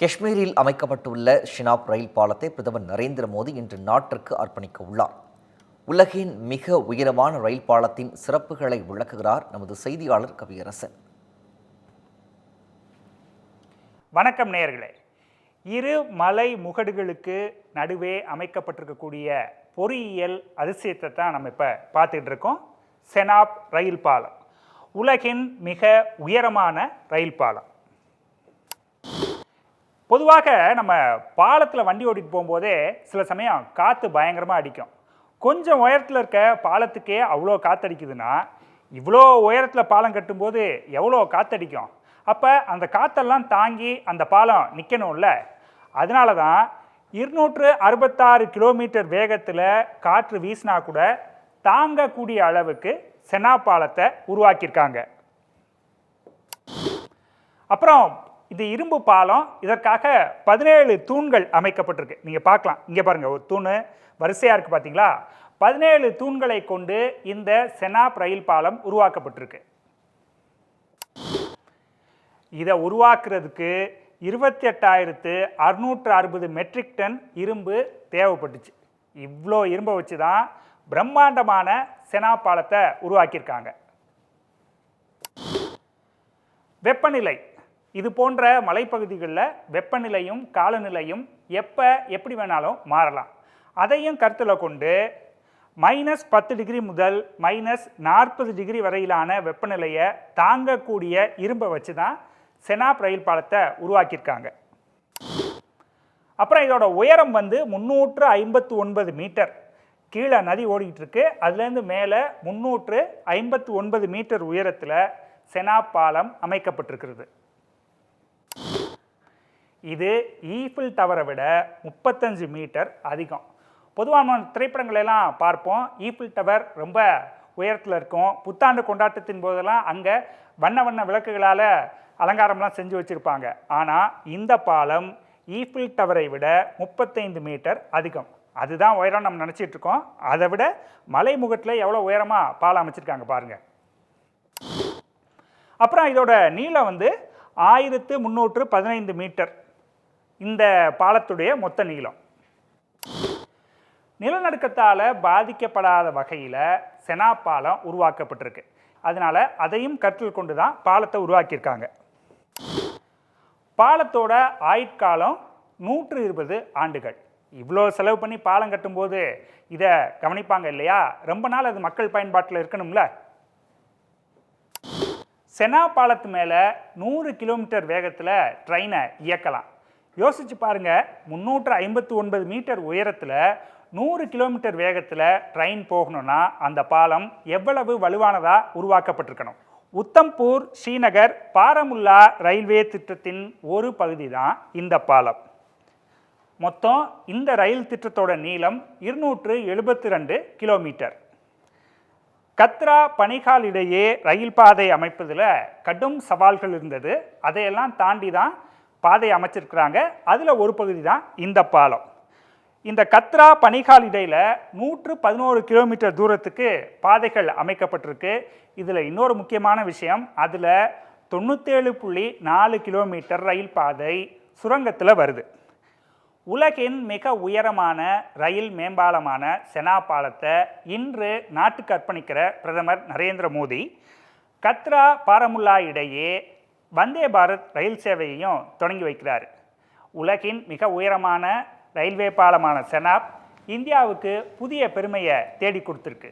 காஷ்மீரில் அமைக்கப்பட்டுள்ள ஷினாப் ரயில் பாலத்தை பிரதமர் நரேந்திர மோடி இன்று நாட்டிற்கு அர்ப்பணிக்க உள்ளார். உலகின் மிக உயரமான ரயில் பாலத்தின் சிறப்புகளை விளக்குகிறார் நமது செய்தியாளர் கவியரசன். வணக்கம் நேயர்களே. இரு மலை முகடுகளுக்கு நடுவே அமைக்கப்பட்டிருக்கக்கூடிய பொறியியல் அதிசயத்தை தான் நம்ம இப்போ பார்த்துட்டு இருக்கோம். செனாப் ரயில் பாலம். உலகின் மிக உயரமான ரயில் பாலம். பொதுவாக நம்ம பாலத்தில் வண்டி ஓட்டிட்டு போகும்போதே சில சமயம் காற்று பயங்கரமாக அடிக்கும். கொஞ்சம் உயரத்தில் இருக்க பாலத்துக்கே அவ்வளோ காற்றடிக்குதுன்னா இவ்வளோ உயரத்தில் பாலம் கட்டும்போது எவ்வளோ காற்றடிக்கும் அப்போ அந்த காற்றெல்லாம் தாங்கி அந்த பாலம் நிற்கணும்ல அதனால தான் இருநூற்று அறுபத்தாறு கிலோமீட்டர் வேகத்தில் காற்று வீசினா கூட தாங்கக்கூடிய அளவுக்கு செனா பாலத்தை உருவாக்கியிருக்காங்க. அப்புறம் இது இரும்பு பாலம். இதற்காக பதினேழு தூண்கள் அமைக்கப்பட்டிருக்கு. நீங்கள் பார்க்கலாம். இங்கே பாருங்கள் ஒரு தூண் வரிசையாக இருக்குது பார்த்தீங்களா பதினேழு தூண்களை கொண்டு இந்த செனாப் ரயில் பாலம் உருவாக்கப்பட்டிருக்கு. இதை உருவாக்குறதுக்கு இருபத்தி எட்டாயிரத்து அறுநூற்று அறுபது மெட்ரிக் டன் இரும்பு தேவைப்பட்டுச்சு. இவ்வளோ இரும்பை வச்சு தான் பிரம்மாண்டமான செனா பாலத்தை உருவாக்கியிருக்காங்க. வெப்பநிலை இது போன்ற மலைப்பகுதிகளில் வெப்பநிலையும் காலநிலையும் எப்போ எப்படி வேணாலும் மாறலாம். அதையும் கருத்தில் கொண்டு மைனஸ் பத்து டிகிரி முதல் மைனஸ் நாற்பது டிகிரி வரையிலான வெப்பநிலையை தாங்கக்கூடிய இரும்பை வச்சு தான் செனாப் ரயில் பாலத்தை உருவாக்கியிருக்காங்க. அப்புறம் இதோட உயரம் வந்து முந்நூற்று ஐம்பத்து ஒன்பது மீட்டர். கீழே நதி ஓடிக்கிட்டு இருக்கு அதுலேருந்து மேலே முந்நூற்று ஐம்பத்து ஒன்பது மீட்டர் உயரத்தில் செனாப் பாலம் அமைக்கப்பட்டிருக்கிறது. இது ஈஃபில் டவரை விட முப்பத்தஞ்சு மீட்டர் அதிகம். பொதுவாக நம்ம திரைப்படங்களெல்லாம் பார்ப்போம். ஈஃபில் டவர் ரொம்ப உயரத்தில் இருக்கும். புத்தாண்டு கொண்டாட்டத்தின் போதெல்லாம் அங்கே வண்ண வண்ண விளக்குகளால் அலங்காரம்லாம் செஞ்சு வச்சுருப்பாங்க. ஆனால் இந்த பாலம் ஈஃபில் டவரை விட முப்பத்தைந்து மீட்டர் அதிகம். அதுதான் உயரம் நம்ம நினச்சிட்டு இருக்கோம். அதை விட மலைமுகத்தில் எவ்வளோ உயரமாக பாலம் அமைச்சிருக்காங்க பாருங்கள் அப்புறம் இதோட நீளம் வந்து ஆயிரத்து முந்நூற்று பதினைந்து மீட்டர். இந்த பாலத்துடைய மொத்த நீளம். நிலநடுக்கத்தால் பாதிக்கப்படாத வகையில் செனா பாலம் உருவாக்கப்பட்டிருக்கு. அதனால் அதையும் கருத்தில் கொண்டு தான் பாலத்தை உருவாக்கியிருக்காங்க. பாலத்தோட ஆயுட்காலம் நூற்று இருபது ஆண்டுகள். இவ்வளோ செலவு பண்ணி பாலம் கட்டும்போது இதை கவனிப்பாங்க இல்லையா? ரொம்ப நாள் அது மக்கள் பயன்பாட்டில் இருக்கணும்ல. செனா பாலத்து மேலே நூறு கிலோமீட்டர் வேகத்தில் ட்ரெயினை இயக்கலாம். யோசிச்சு பாருங்க முந்நூற்று ஐம்பத்தி ஒன்பது மீட்டர் உயரத்தில் நூறு கிலோமீட்டர் வேகத்தில் ட்ரெயின் போகணும்னா அந்த பாலம் எவ்வளவு வலுவானதாக உருவாக்கப்பட்டிருக்கணும். உத்தம்பூர் ஸ்ரீநகர் பாரமுல்லா ரயில்வே திட்டத்தின் ஒரு பகுதி தான் இந்த பாலம். மொத்தம் இந்த ரயில் திட்டத்தோட நீளம் இருநூற்று எழுபத்தி ரெண்டு கிலோமீட்டர். கத்ரா பனிகால் இடையே ரயில் பாதை அமைப்பதில் கடும் சவால்கள் இருந்தது. அதையெல்லாம் தாண்டி தான் பாதை அமைச்சிருக்கிறாங்க. அதில் ஒரு பகுதி தான் இந்த பாலம். இந்த கத்ரா பனிகால் இடையில் நூற்று பதினோரு கிலோமீட்டர் தூரத்துக்கு பாதைகள் அமைக்கப்பட்டிருக்கு. இதில் இன்னொரு முக்கியமான விஷயம் அதில் தொண்ணூற்றேழு புள்ளி நாலு கிலோமீட்டர் ரயில் பாதை சுரங்கத்தில் வருது. உலகின் மிக உயரமான ரயில் மேம்பாலமான செனா பாலத்தை இன்று நாட்டுக்கு அர்ப்பணிக்கிற பிரதமர் நரேந்திர மோடி கத்ரா பாரமுல்லா இடையே வந்தே பாரத் ரயில் சேவையையும் தொடங்கி வைக்கிறார். உலகின் மிக உயரமான ரயில்வே பாலமான செனாப் இந்தியாவுக்கு புதிய பெருமையை தேடி கொடுத்துருக்கு.